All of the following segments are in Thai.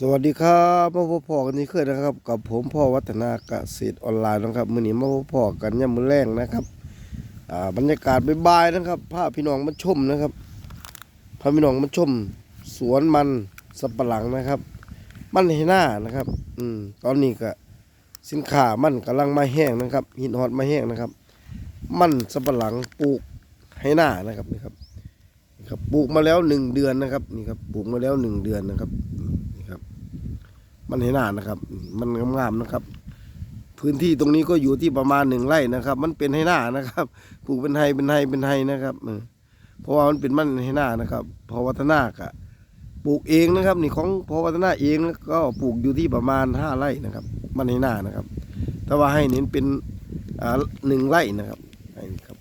สวัสดีครับมาพบพ่อกันนี่คือนะครับ กับผมพ่อวัฒนาเกษตรออนไลน์นะครับมือนี้มาพบพ่อกันยามมื้อแรงนะครับอ่าบรรยากาศบายๆนะครับพาพี่น้องมาชมนะครับพาพี่น้องมาชม สวนมันสับปะหลังนะครับ มันให้หน้านะครับ อืมตอนนี้ก็สินค้ามันกำลังมาแห้งนะครับหินฮอดมาแห้งนะครับ มันสับปะหลังปลูกให้หน้านะครับนี่ครับครับปลูกมาแล้วหนึ่งเดือนนะครับนี่ครับปลูกมาแล้วหนึ่งเดือนนะครับ มันให้หน้านะครับ มันงามๆนะครับ พื้นที่ตรงนี้ก็อยู่ที่ประมาณหนึ่งไร่นะครับ มันเป็นให้หน้านะครับปลูกเป็นไฮเป็นไฮเป็นไฮนะครับเพราะว่ามันเป็นมันให้หน้านะครับพอวัฒนากะปลูกเองนะครับ นี่ของพอวัฒนาเองก็ปลูกอยู่ที่ประมาณห้าไร่นะครับ มันให้หน้านะครับ แต่ว่าให้เน้นเป็นอ่าหนึ่งไร่นะครับให้ครับ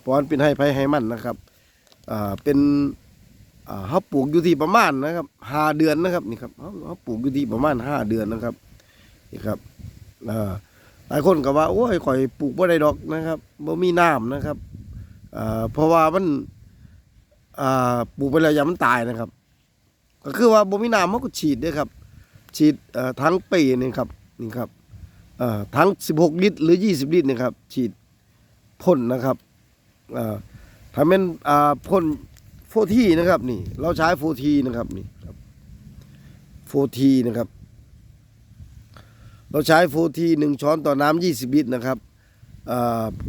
เพราะมันเป็นให้ไผ่ให้มันนะครับ อ่าเป็น เขาปลูกอยู่ที่ประมาณนะครับห้าเดือนนะครับนี่ครับเขาเขาปลูกอยู่ที่ประมาณห้าเดือนนะครับนี่ครับหลายคนก็ว่าโอ้ยข่อยปลูกบ่ได้ดอกนะครับบ่มีน้ำนะครับเพราะว่ามันปลูกไปแล้วยามันตายนะครับ ก็คือว่าบ่มีน้ำมันก็ฉีดด้อครับ ฉีดทั้งปีนี่ครับนี่ครับทั้ง 16 ลิตรหรือ 20 ลิตรนี่ครับ ฉีดพ่นนะครับเอ่อถ้าเป็นพ่น โฟทีนะครับนี่ เราใช้โฟทีนะครับนี่โฟทีนะครับ เราใช้โฟทีหนึ่งช้อนต่อน้ำยี่สิบลิตรนะครับ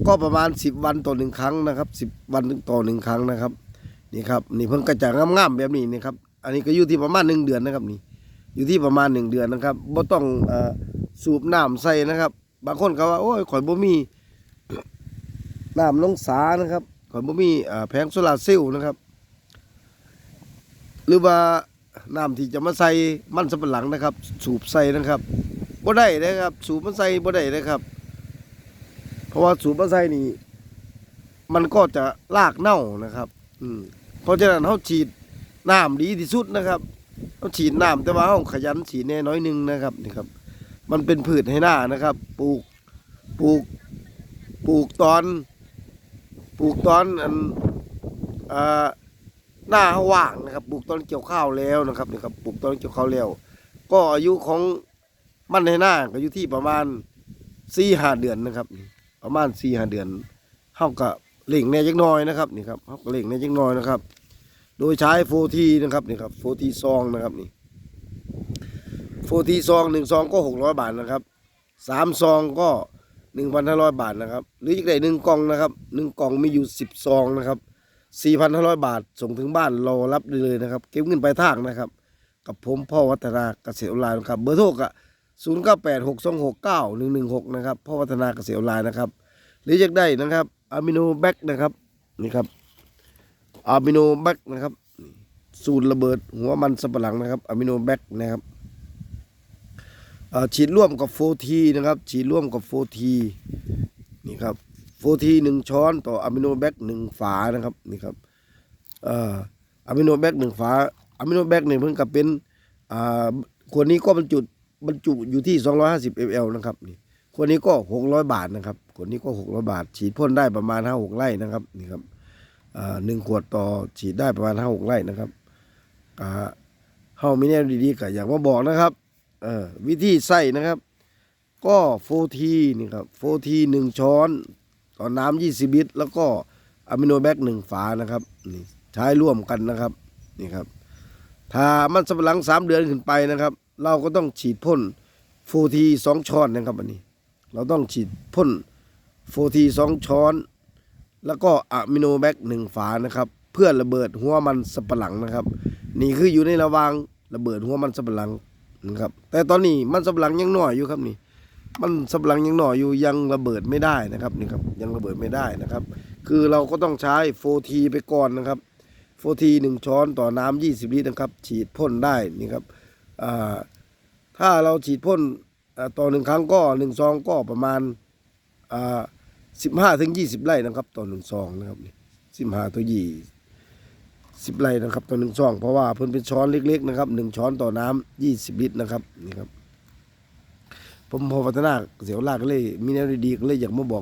ก็ประมาณสิบวันต่อหนึ่งครั้งนะครับสิบวันต่อหนึ่งครั้งนะครับนี่ครับนี่เพิ่งกระจางงามๆแบบนี้นะครับ อันนี้ก็อยู่ที่ประมาณหนึ่งเดือนนะครับนี่อยู่ที่ประมาณหนึ่งเดือนนะครับบ่ต้องอสูบน้ำใส่นะครับ บางคนก็ว่าโอ้ยข่อยบ่มีน้ำลงสานะครับข่อยบ่มีเอ่อแผงโซลาร์เซลล์นะครับ หรือว่าน้ำที่จะมาใส่มันสำปะหลังนะครับ สูบใส่นะครับบ่ได้นะครับ สูบมันใส่บ่ได้นะครับ เพราะว่าสูบมันใส่นี่ มันก็จะลากเน่านะครับ อืมเพราะฉะนั้นเขาฉีดน้ำดีที่สุดนะครับเขาฉีดน้ำแต่ว่าเขาขยันฉีดแน่น้อยนึงนะครับนี่ครับ มันเป็นพืชให้หน้านะครับ ปลูกปลูกปลูกตอน ปลูกตอนอันอ่า หน้าว่างนะครับปลูกตอนเกี่ยวข้าวแล้วนะครับนี่ครับปลูกตอนเกี่ยวข้าวแล้ว ก็อายุของมันในหน้าก็อยู่ที่ประมาณสี่ห้าเดือนนะครับ ประมาณสี่ห้าเดือนเท่ากับเล่งแน่จักน้อยนะครับนี่ครับเท่ากับเล่งแน่จักน้อยนะครับ โดยใช้โฟทีนะครับนี่ครับโฟทีซองนะครับนี่โฟทีซองหนึ่งซองก็หกร้อยบาทนะครับสามซองก็หนึ่งพันห้าร้อยบาทนะครับ หรืออีกได้หนึ่งกล่องนะครับหนึ่งกล่องมีอยู่สิบซองนะครับ 4,500 บาท ส่งถึงบ้านรอรับได้เลยนะครับ เก็บเงินปลายทางนะครับ กับผมพ่อวัฒนาเกษตรออนไลน์นะครับ เบอร์โทรก็0 9 8 6 2 6 9 1 1 6 นะครับพ่อวัฒนาเกษตรออนไลน์นะครับ หรืออยากได้นะครับอะมิโนแบคนะครับนี่ครับอะมิโนแบคนะครับ สูตรระเบิดหัวมันสับหลังนะครับอะมิโนแบคนะครับอ่อฉีดร่วมกับโฟทีนะครับฉีดร่วมกับโฟทีนี่ครับ โฟทีหนึ่งช้อนต่ออะมิโนแบคหนึ่งฝานะครับนี่ครับอะมิโนแบคหนึ่งฝาอะมิโนแบคเนี่ยเพิ่งกับเป็นอ่าขวดนี้ก็บรรจุบรรจุอยู่ที่ 250 ml นะครับนี่ขวดนี้ก็ 600 บาทนะครับขวดนี้ก็ 600 บาท ฉีดพ่นได้ประมาณ 5-6 ไร่นะครับนี่ครับหนึ่งขวดต่อฉีดได้ประมาณ 5-6 ไร่นะครับอ่าเฮามีแนวดีๆก็อยากมาบอกนะครับวิธีใส่นะครับ ก็โฟทีนี่ครับโฟทีหนึ่งช้อน ต่อน้ำยี่สิบลิตรแล้วก็อะมิโนแบคหนึ่งฝานะครับนี่ใช้ร่วมกันนะครับนี่ครับ ถ้ามันสำปะหลังสามเดือนขึ้นไปนะครับ เราก็ต้องฉีดพ่นโฟทีสองช้อนนะครับอันนี้ เราต้องฉีดพ่นโฟทีสองช้อน แล้วก็อะมิโนแบคหนึ่งฝานะครับ เพื่อระเบิดหัวมันสับปะหลังนะครับ นี่คืออยู่ในระวางระเบิดหัวมันสับปะหลังนะครับ แต่ตอนนี้มันสับปะหลังยังน้อยอยู่ครับนี่ มันสำลังยังหน่อยอยู่ยังระเบิดไม่ได้นะครับนี่ครับยังระเบิดไม่ได้นะครับ คือเราก็ต้องใช้โฟทีไปก่อนนะครับโฟทีหนึ่งช้อนต่อน้ำยี่สิบลิตรนะครับ ฉีดพ่นได้นี่ครับถ้าเราฉีดพ่นต่อหนึ่งครั้งก็หนึ่งซองก็ประมาณสิบห้าถึงยี่สิบไร่นะครับ ต่อหนึ่งซองนะครับสิบห้าถึงยี่สิบไร่นะครับ ต่อหนึ่งซอง เพราะว่าเพิ่นเป็นช้อนเล็กๆนะครับหนึ่งช้อนต่อน้ำยี่สิบลิตรนะครับนี่ครับ ผมพอพัฒนาเสียวลากก็เลย มีแนวดีๆก็เลยอยากมาบอก